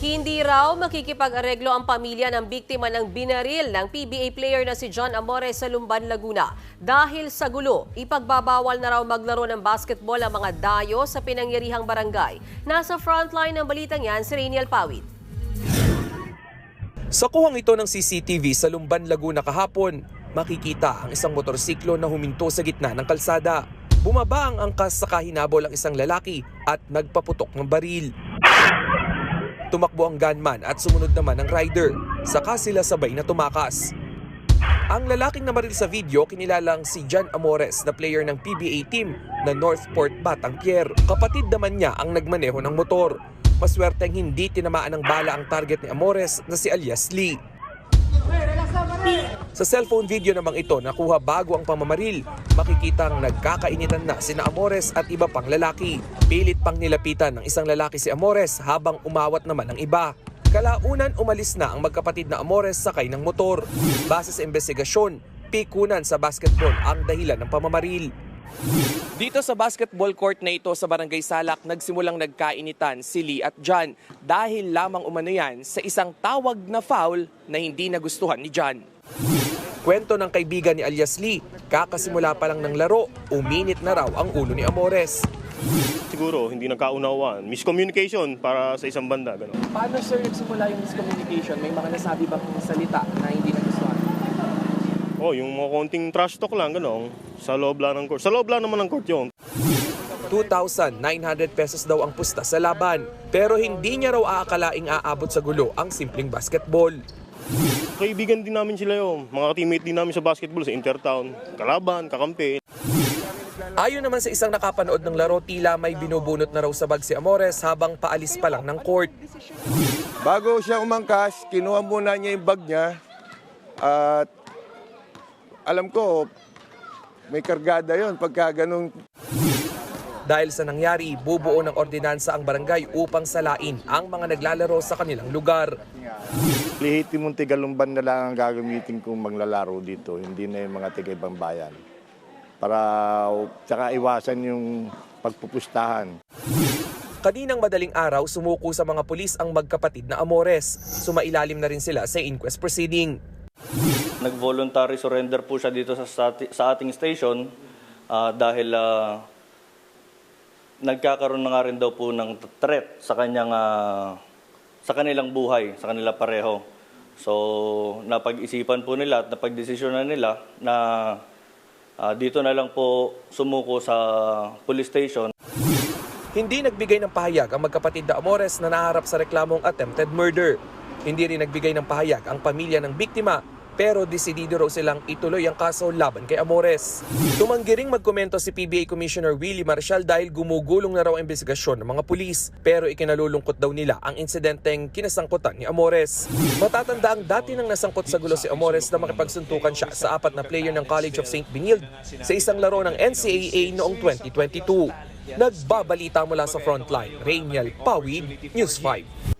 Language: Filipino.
Hindi raw makikipag-areglo ang pamilya ng biktima ng binaril ng PBA player na si John Amores sa Lumban, Laguna. Dahil sa gulo, ipagbabawal na raw maglaro ng basketball ang mga dayo sa pinangyarihang barangay. Nasa frontline ng balitang yan si Rainiel Pawit. Sa kuhang ito ng CCTV sa Lumban, Laguna kahapon, makikita ang isang motorsiklo na huminto sa gitna ng kalsada. Bumaba ang angkas sa kahinabol ang isang lalaki at nagpaputok ng baril. Tumakbo ang gunman at sumunod naman ang rider. Saka sila sabay na tumakas. Ang lalaking namaril sa video kinilalang si John Amores na player ng PBA team na Northport Batang Pier. Kapatid naman niya ang nagmaneho ng motor. Maswerteng hindi tinamaan ng bala ang target ni Amores na si alias Lee. Sa cellphone video namang ito nakuha bago ang pamamaril, makikitang nagkakainitan na sina Amores at iba pang lalaki. Pilit pang nilapitan ng isang lalaki si Amores habang umawat naman ang iba. Kalaunan umalis na ang magkapatid na Amores sakay ng motor. Base sa investigasyon, pikunan sa basketball ang dahilan ng pamamaril. Dito sa basketball court na ito sa Barangay Salak, nagsimulang nagkainitan si Lee at John dahil lamang umano yan sa isang tawag na foul na hindi nagustuhan ni John. Kwento ng kaibigan ni alias Lee, kakasimula pa lang ng laro, uminit na raw ang ulo ni Amores. Siguro, hindi nagkaunawaan. Miscommunication para sa isang banda. Ganun. Paano sir nagsimula yung miscommunication? May mga nasabi bang salita na hindi nagustuhan? Oh, yung mga konting trash talk lang, gano'n. Sa loob lang ng court. Sa loob lang naman ng court yun. 2,900 pesos daw ang pusta sa laban, pero hindi niya raw aakalaing aabot sa gulo ang simpleng basketball. Kaibigan din namin sila yun. Mga teammate din namin sa basketball sa Intertown. Kalaban, kakampi. Ayon naman sa isang nakapanood ng laro, tila may binubunot na raw sa bag si Amores habang paalis pa lang ng court. Bago siya umangkas, kinuha muna niya yung bag niya at alam ko may kargada yon pagka ganun Dahil sa nangyari, bubuo ng ordinansa ang barangay upang salain ang mga naglalaro sa kanilang lugar. Lihiti mong tigalumban na lang ang gagamitin kong maglalaro dito, hindi na yung mga tiga ibang bayan. Para tsaka iwasan yung pagpupustahan. Kaninang madaling araw, sumuko sa mga pulis ang magkapatid na Amores. Sumailalim na rin sila sa inquest proceeding. Nag-voluntary surrender po siya dito sa, sa, ati- sa ating station ah, dahil ah, nagkakaroon na nga rin daw po ng threat sa kanyang ah, sa kanilang buhay, sa kanila pareho. So, napag-isipan po nila at napag-desisyonan nila na ah, dito na lang po sumuko sa police station Hindi nagbigay ng pahayag ang magkapatid na Amores na naharap sa reklamong attempted murder. Hindi rin nagbigay ng pahayag ang pamilya ng biktima pero desidido raw silang ituloy ang kaso laban kay Amores. Tumanggi ring magkomento si PBA Commissioner Willie Marshall dahil gumugulong na raw ang investigasyon ng mga pulis pero ikinalulungkot daw nila ang insidenteng kinasangkutan ni Amores. Matatanda ang dati nang nasangkot sa gulo si Amores na makipagsuntukan siya sa apat na player ng College of St. Benilde sa isang laro ng NCAA noong 2022. Nagbabalita mula sa frontline, Rainiel Pawid, News 5.